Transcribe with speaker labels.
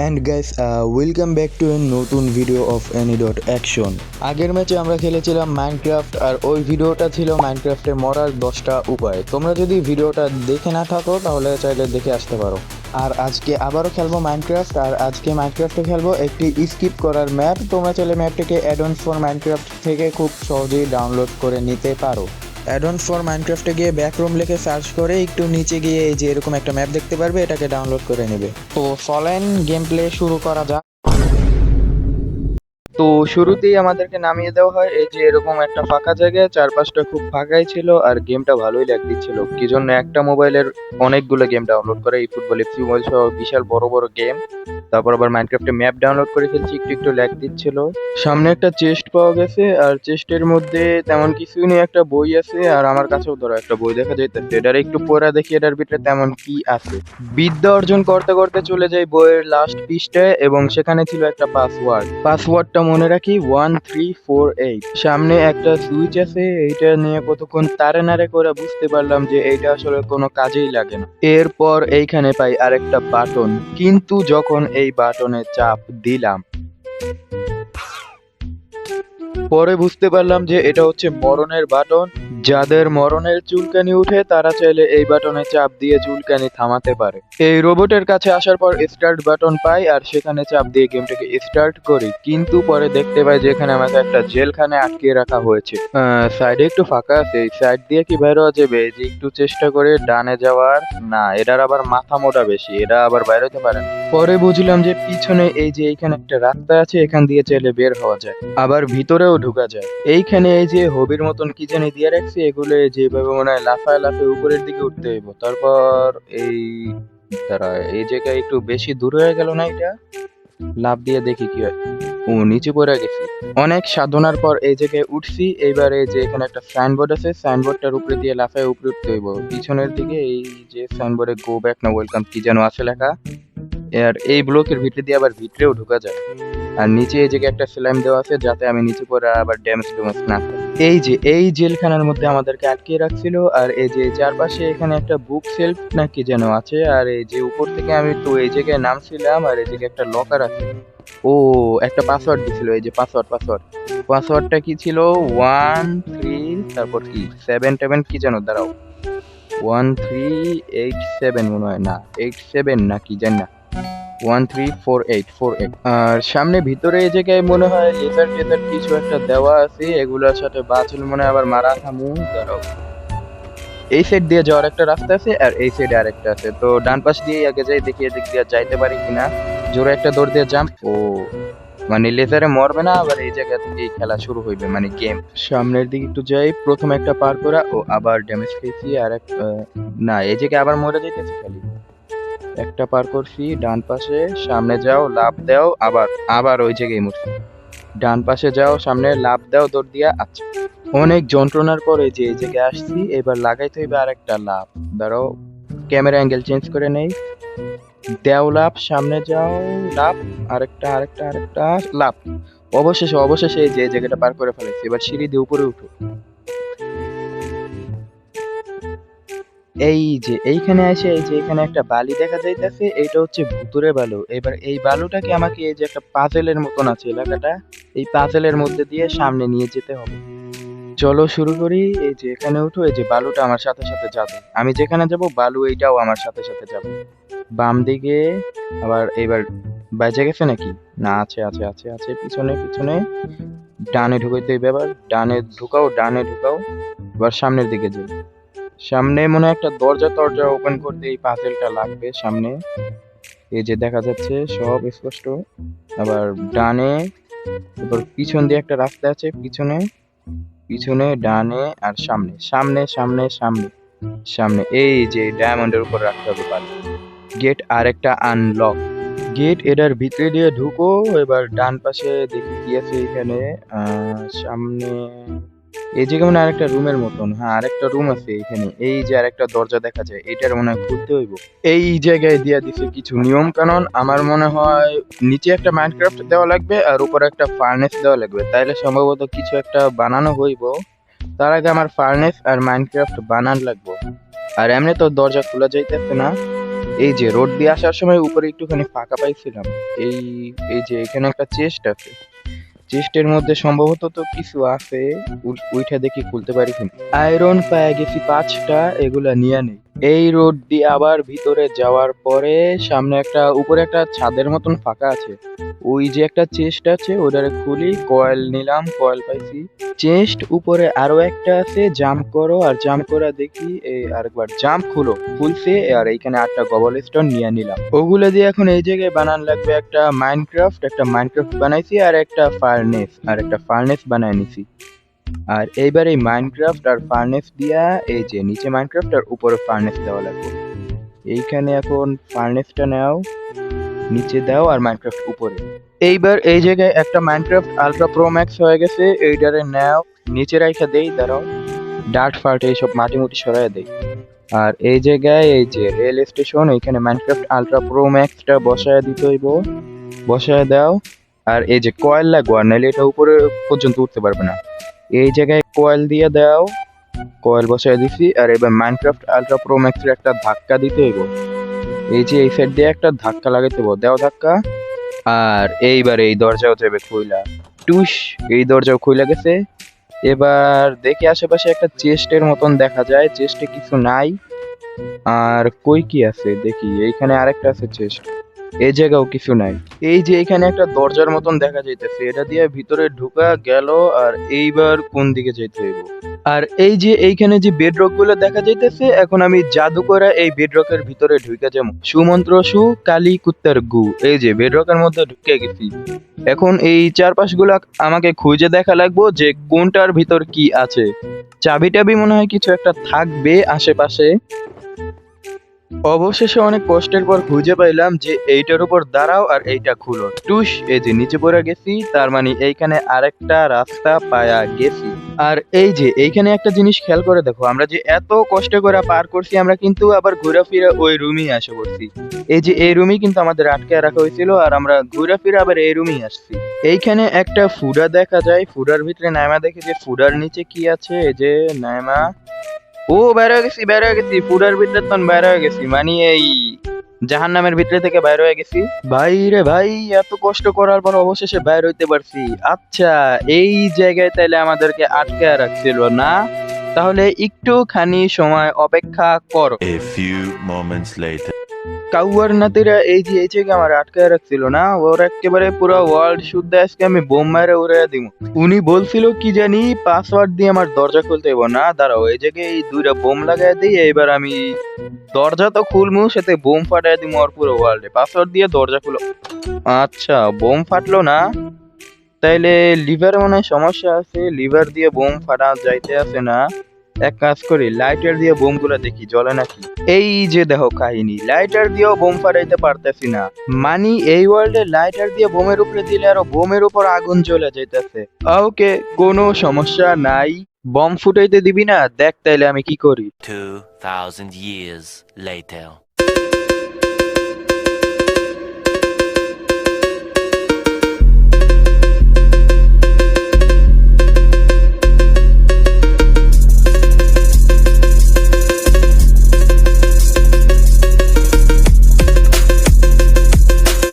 Speaker 1: And guys welcome back to a নতুন video of any dot action আগের ম্যাচে আমরা খেলেছিলাম মাইনক্রাফট আর ওই ভিডিওটা ছিল মাইনক্রাফটে মরার দশটা উপায়। তোমরা যদি ভিডিওটা দেখে না থাকো, তাহলে চাইলে দেখে আসতে পারো। আর আজকে আবারও খেলব মাইনক্রাফট আর আজকে মাইনক্রাফটে খেলব একটি স্কিপ করার ম্যাপ তোমরা চাইলে ম্যাপটিকে অ্যাডভান্স ফর মাইনক্রাফট থেকে খুব সহজেই ডাউনলোড করে নিতে পারো। অ্যাডন ফর মাইনক্রাফটে গিয়ে ব্যাকরুম লিখে সার্চ করে একটু নিচে গিয়ে এই যে এরকম একটা ম্যাপ দেখতে পারবে, এটাকে ডাউনলোড করে নেবে। তো ফলেন গেম প্লে শুরু করা যাক। তো শুরুতেই আমাদেরকে নামিয়ে দেওয়া হয়, এই যে এরকম একটা ফাঁকা জায়গায় চারপাশটা খুব ফাঁকাই ছিল আর গেমটা ভালোই লাগ দিচ্ছিল কি জন্য একটা মোবাইলের অনেকগুলো গেম ডাউনলোড করে, এই ফুটবল এফসি মোবাইল সহ বিশাল বড় বড় গেম তারপর আবার মাইনক্রাফটে ম্যাপ ডাউনলোড করে ফেলছি, একটু একটু ল্যাগ দিচ্ছিল। সামনে একটা চেস্ট পাওয়া গেছে, আর চেস্টের মধ্যে তেমন কিছুই নেই, একটা বই আছে, আর আমার কাছেও ধরো একটা বই দেখা যাইতেছে। এটার একটু পড়া দেখি, এটার ভিতরে তেমন কি আছে। বিদ্যা অর্জন করতে করতে চলে যাই বইয়ের লাস্ট পৃষ্ঠায়, এবং সেখানে ছিল একটা পাসওয়ার্ড পাসওয়ার্ডটা মনে রাখি ওয়ান থ্রি ফোর এইট সামনে একটা সুইচ আছে, এইটা নিয়ে কতক্ষণ তারে নারে করে বুঝতে পারলাম যে এইটা আসলে কোনো কাজেই লাগে না। এরপর এইখানে পাই আরেকটা বাটন কিন্তু যখন এই বাটনে চাপ দিলাম। পরে বুঝতে পারলাম যে এটা হচ্ছে মরণের বাটন। যাদের মরণের চুলকানি উঠে, তারা চাইলে এই বাটনে চাপ দিয়ে চুলকানি থামাতে পারে। এই রোবটের কাছে আসার পর স্টার্ট বাটন পাই আর সেখানে চাপ দিয়ে গেমটাকে স্টার্ট করি। কিন্তু পরে দেখতে পাই যে এখানে আমাকে একটা জেলখানে আটকে রাখা হয়েছে। সাইডে একটু ফাঁকা আছে। এই সাইড দিয়ে কি বাইরে যাবে? যে একটু চেষ্টা করে ডানে যাওয়ার? না, এটার আবার মাথা মোটা বেশি। এটা আবার বাইরে হতে পারে পরে বুঝলাম যে পিছনে এই যে এইখানে একটা রাস্তা আছে, এখান দিয়ে চাইলে বের হওয়া যায়। আবার ভিতরেও ঢুকা যায়। এইখানে এই যে হবির মতন কি জানি দিয়ে রাখছি? এগুলো যেভাবে মনে হয় লাফায় লাফায় উপরের দিকে উঠতে হইব। তারপর এই তারা এই জায়গায় একটু বেশি দূর হয়ে গেল না এটা? লাভ দিয়ে দেখি কি হয়। ও, নিচে পড়ে গেছি। অনেক সাধনার পর এই জায়গায় উঠছি, এইবার এই যে এখানে একটা সাইনবোর্ড আছে সাইনবোর্ডটার উপরে দিয়ে লাফায় উপরে উঠতে হইব। পিছনের দিকে এই যে সাইনবোর্ডে গো ব্যাক না ওয়েলকাম কি যেন আছে লেখা, আর এই ব্লকের ভিতরে দিয়ে আবার ভিতরেও ঢোকা যায়। আর নিচে এই জায়গায় একটা স্ল্যাম দেওয়া আছে যাতে আমি নিচে পরে আবার ড্যামেজ ট্যামেজ না এই যে, এই জেলখানার মধ্যে আমাদেরকে আটকে রাখছিল আর এই যে চারপাশে এখানে একটা বুক সেলফ না কি যেন আছে আর এই যে উপর থেকে আমি তো এই জায়গায় নামছিলাম আর এই জায়গায় একটা লকার আছে। ও, একটা পাসওয়ার্ড দিছিল, এই যে পাসওয়ার্ড পাসওয়ার্ড পাসওয়ার্ডটা কি ছিল? ওয়ান থ্রি তারপর কি? সেভেন টেভেন কি যেন? দাঁড়াও। ওয়ান থ্রি এইট সেভেন মনে হয়। না এইট সেভেন না কি, জানি না। One three four eight four eight আর সামনে ভিতরে এই জায়গায় মনে হয় লেজার টেজার কিছু একটা দেওয়া আছে, এগুলোর সাথে বাছুল মনে আবার মারা থামু এই সাইড দিয়ে যাওয়ার একটা রাস্তা আছে আর এই সাইডে আরেকটা আছে। তো ডান পাশ দিয়ে আগে যাই, দেখি এদিক দিয়ে যাইতে পারি কিনা। জোরে একটা দৌড় দিয়ে জাম্প ও মানে লেজারে মরবে না, আবার এই জায়গা থেকে খেলা শুরু হইবে মানে গেম সামনের দিকে একটু যাই, প্রথম একটা পার করা, ও আবার ড্যামেজ খেয়েছি আর এক না, এই জায়গায় আবার মরে যাইতেছি খালি। একটা পার করছি, ডান পাশে, সামনে যাও লাভ দাও, আবার আবার ওই জায়গায় মরছি ডান পাশে যাও, সামনে লাভ দাও, দৌড় দিয়া আচ্ছা। অনেক যন্ত্রণার পরে যে এই জায়গায় আসছি, এবার লাগাইতে হইবে আরেকটা লাভ দাঁড়াও ক্যামেরা অ্যাঙ্গেল চেঞ্জ করে নেই। দেও লাভ সামনে যাও লাভ আরেকটা আরেকটা আরেকটা লাভ অবশেষে অবশেষে যে জায়গাটা পার করে ফেলেছি। এবার সিঁড়ি দিয়ে উপরে উঠো। এই যে এইখানে আসে এই যে এখানে একটা বালি দেখা যাইতেছে, এইটা হচ্ছে ভুতুরে বালু। এবার এই বালুটাকে আমাকে এই যে একটা পাজেলের মতন আছে এলাকাটা, এই পাজেলের মধ্যে দিয়ে সামনে নিয়ে যেতে হবে। চলো শুরু করি, এই যে এখানে উঠো, এই যে বালুটা আমার সাথে সাথে যাবে। আমি যেখানে যাব, বালু এইটাও আমার সাথে সাথে যাবে। বাম দিকে আবার এবার বাজে গেছে নাকি? না, আছে আছে আছে আছে, পিছনে পিছনে। ডানে ঢুকাইতে হইবে এবার। ডানে ঢুকাও ডানে ঢুকাও। এবার সামনের দিকে যাই। সামনে মনে একটা দরজা টরজা ওপেন করতে এই পাজেলটা লাগবে সামনে। এই যে দেখা যাচ্ছে সব স্পষ্ট। আবার ডানে, এবার পিছন দিয়ে একটা রাস্তা আছে পিছনে। পিছনে, ডানে আর সামনে। সামনে সামনে সামনে সামনে। এই যে ডায়মন্ডের উপর রাখতে হবে পাল। গেট আর একটা আনলক গেট এটার ভিতরে দিয়ে ঢুকো, এবার ডান পাশে দেখি কি আছে এখানে। সামনে এই যে কেমন আরেকটা রুমের মতন হ্যাঁ আরেকটা রুম আছে এখানে। এই যে আরেকটা দরজা দেখা যায় এটার মনে হয় খুলতে হইব। এই জায়গায় দিয়া দিছে কিছু নিয়ম কানুন। আমার মনে হয় নিচে একটা মাইনক্রাফট দেওয়া লাগবে আর উপরে একটা ফার্নেস দেওয়া লাগবে। তাইলে সম্ভবত কিছু একটা বানানো হইব। তার আগে আমার ফার্নেস আর মাইনক্রাফট বানান লাগবে। আর এমনি তো দরজা খোলা যাইতেছে না। এই যে রোড দিয়ে আসার সময় উপরে একটুখানি ফাঁকা পাইছিলাম। এই এই যে এখানে একটা চেস্ট আছে। চেস্টের মধ্যে সম্ভবত তো কিছু আছে। উইঠা দেখি খুলতে পারি কিনা। আয়রন পায়ে গেছি পাঁচটা, এগুলা নিয়ে নেই। এই রোড দিয়ে আবার ভিতরে যাওয়ার পরে সামনে একটা, উপরে একটা ছাদের মতন ফাঁকা আছে। ওই যে একটা চেস্ট আছে ওটারে খুলি, কয়েল নিলাম, কয়েল পাইছি। চেস্ট উপরে আরও একটা আছে জাম্প করো, আর জাম্প করা দেখি এই আরেকবার জাম্প খুলো, খুলছে, আর এইখানে আটটা গবল স্টোন নিয়ে নিলাম। ওগুলো দিয়ে এখন এই জায়গায় বানান লাগবে একটা মাইনক্রাফট একটা মাইনক্রাফট বানাইছি, আর একটা ফার্নেস আর একটা ফার্নেস বানাই নিছি। আর এইবার এই মাইনক্রাফট আর ফার্নেস দিয়া, এই যে নিচে মাইনক্রাফট আর উপরে ফার্নেস দেওয়া লাগবে। এইখানে এখন ফার্নেসটা নাও, নিচে দাও আর মাইনক্রাফট উপরে। এইবার এই জায়গায় একটা মাইনক্রাফট আলট্রা প্রো ম্যাক্স হয়ে গেছে, এইটারে নাও, নিচে রাইখা দেই, দাঁড়াও। ডার্ট ফার্ট এইসব মাটি মুটি সরাই দেই। আর এই জায়গায় এই যে রেল স্টেশন এইখানে মাইনক্রাফট আলট্রা প্রো ম্যাক্সটা বসায় দিতে হইব। বসায় দাও। আর এই যে কয়েল লাগবো আর নাহলে এটা উপরে পর্যন্ত উঠতে পারবে না। এই জায়গায় কয়েল দিয়ে দাও। কয়েল বসায় দিছি, আর এবার মাইনক্রাফট আলট্রা প্রো ম্যাক্সের একটা ধাক্কা দিতে হইব। এই যে এই সাইড দিয়ে একটা ধাক্কা লাগাইতে হইব। দাও ধাক্কা। আর এইবার এই দরজাও যাবে খুইলা। টুস, এই দরজাও খুইলা গেছে। এবার দেখি আশেপাশে একটা চেস্টের মতন দেখা যায়। চেস্টে কিছু নাই। আর কই কি আছে? দেখি, এইখানে আরেকটা আছে চেস্ট। এই জায়গাও কিছু নাই। এই যে এখানে একটা দরজার মতন দেখা যাইতেছে, এটা দিয়ে ভিতরে ঢুকা গেল আর এইবার কোন দিকে যেতে হইব? আর এই যে এইখানে যে বেডরকগুলো দেখা যাইতেছে, এখন আমি জাদু করে এই বেডরকের ভিতরে ঢুকে যাব সুমন্ত্র সু, কালী কুত্তার গু। এই যে বেডরকের মধ্যে ঢুকে গেছি। এখন এই চারপাশগুলো আমাকে খুঁজে দেখা লাগবো যে কোনটার ভিতর কি আছে। চাবি টাবি মনে হয় কিছু একটা থাকবে আশেপাশে। অবশেষে অনেক কষ্টের পর খুঁজে পাইলাম যে এইটার উপর দাঁড়াও আর এইটা খুলো। টুস, এই যে নিচে পড়ে গেছি, তার মানে এইখানে আরেকটা রাস্তা পায়া গেছি। আর এই যে এইখানে একটা জিনিস খেয়াল করে দেখো, আমরা যে এত কষ্ট করে পার করছি, আমরা কিন্তু আবার ঘুরে ফিরে ওই রুমেই আসে করছি এই যে এই রুমেই কিন্তু আমাদের আটকে রাখা হয়েছিল আর আমরা ঘুরে ফিরে আবার এই রুমেই আসছি। এইখানে একটা ফুডা দেখা যায়, ফুডার ভিতরে নাইমা দেখে যে ফুডার নিচে কি আছে, এই যে নাইমা। ও বাইরে হয়ে গেছি বাইরে হয়ে গেছি। পুরার ভিতরে তখন বাইরে হয়ে গেছি। মানে এই জাহান নামের ভিতরে থেকে বাইরে হয়ে গেছি। ভাই রে ভাই এত কষ্ট করার পর অবশেষে বাইর হইতে পারছি। আচ্ছা এই জায়গায় তাইলে আমাদেরকে আটকে রাখছিল না? তাহলে একটুখানি সময় অপেক্ষা করো।
Speaker 2: A few moments later.
Speaker 1: কাউয়ার নাতিরা এই যে, এই জায়গায় আমার আটকায় রাখছিল না? ওর একেবারে পুরো ওয়ার্ল্ড শুদ্ধ আজকে আমি বোম মারে উড়ে দিব উনি বলছিল কি জানি পাসওয়ার্ড দিয়ে আমার দরজা খুলতে হইব। না, দাঁড়াও, এই জায়গায় এই দুইটা বোম লাগাই দিই, এইবার আমি দরজা তো খুলমু সাথে বোম ফাটাই দিব ওর পুরো ওয়ার্ল্ডে পাসওয়ার্ড দিয়ে দরজা খুলো। আচ্ছা বোম ফাটলো না? তাইলে লিভার মনে সমস্যা আছে, লিভার দিয়ে বোম ফাটা যাইতে আছে না? এক কাজ করি লাইটার দিয়ে বোমগুলো দেখি জ্বলে নাকি। এই যে দেহ কাহিনী লাইটার দিয়েও বোম ফাটাইতে পারতেছি না। মানি এই ওয়ার্ল্ডে লাইটার দিয়ে বোমের উপরে দিলে আরও বোমের উপর আগুন জ্বলে যাইতেছে। ওকে কোনো সমস্যা নাই। বম ফুটাইতে দিবি না দেখ তাইলে আমি কি করি।
Speaker 2: 2,000 years later.